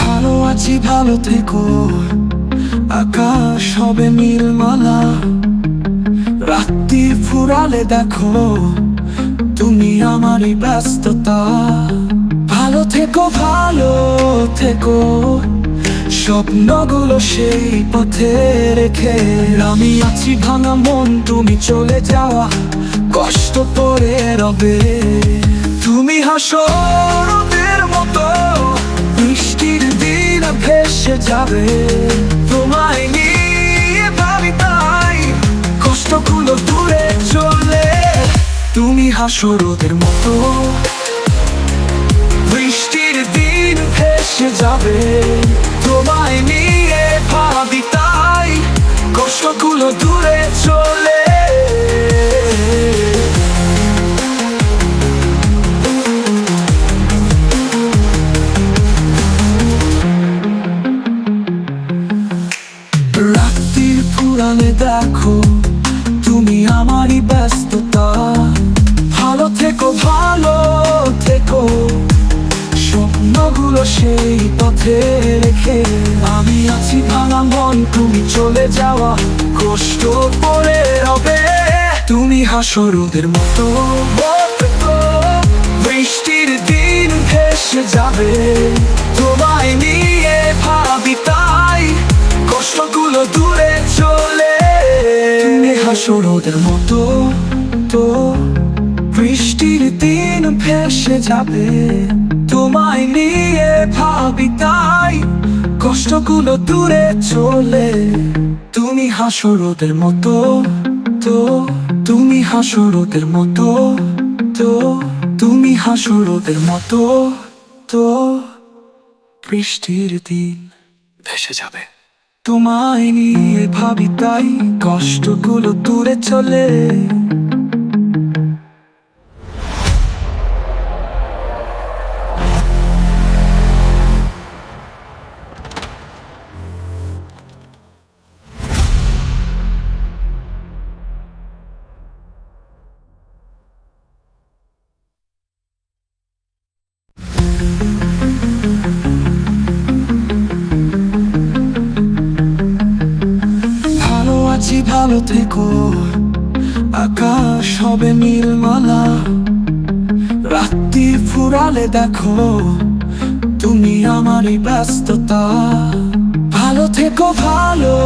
ভালো আছি ভালো থেকো আকাশ হবে নীলমালা। রাত্রি ফুরালে দেখো, তুমি আমারই ব্যস্ততা। ভালো থেকো ভালো থেকো, স্বপ্নগুলো সেই পথে রেখে। আমি আছি ভাঙা মন, তুমি চলে যাওয়া। কষ্ট পরে রবে। তুমি হাসো রোদের মতো, বৃষ্টির দিন ভেসে যাবে। তোমায় নিয়ে ভাবি তাই, কষ্টগুলো দূরে চলে। তুমি হাসো রোদের মতো, বৃষ্টির দিন ভেসে যাবে। পুরালে দেখো, তুমি আমারই ব্যস্ততা। ভালো থেকো ভালো থেকো, স্বপ্নগুলো সেই পথে রেখে। আমি আছি ভাঙা মন, তুমি চলে যাওয়া, কষ্ট করে রবে। তুমি হাসো রোদের মতো বৃষ্টির দিন ভেসে যাবে। তোমায় রোদের মতো তো বৃষ্টির দিন ভেসে যাবে। তোমায় নিয়ে ভাবি তাই কষ্টগুলো দূরে চলে। তুমি হাসো রোদের মতো তো, তুমি হাসো রোদের মতো তো, তুমি হাসো রোদের মতো তো বৃষ্টির দিন ভেসে যাবে। তোমায় নিয়ে ভাবি তাই কষ্টগুলো দূরে চলে। আছি ভালো থেকো। আকাশ হবে নীলমালা। রাত্রি ফুরালে দেখো, তুমি আমারই ব্যস্ততা। ভালো থেকো, ভালো।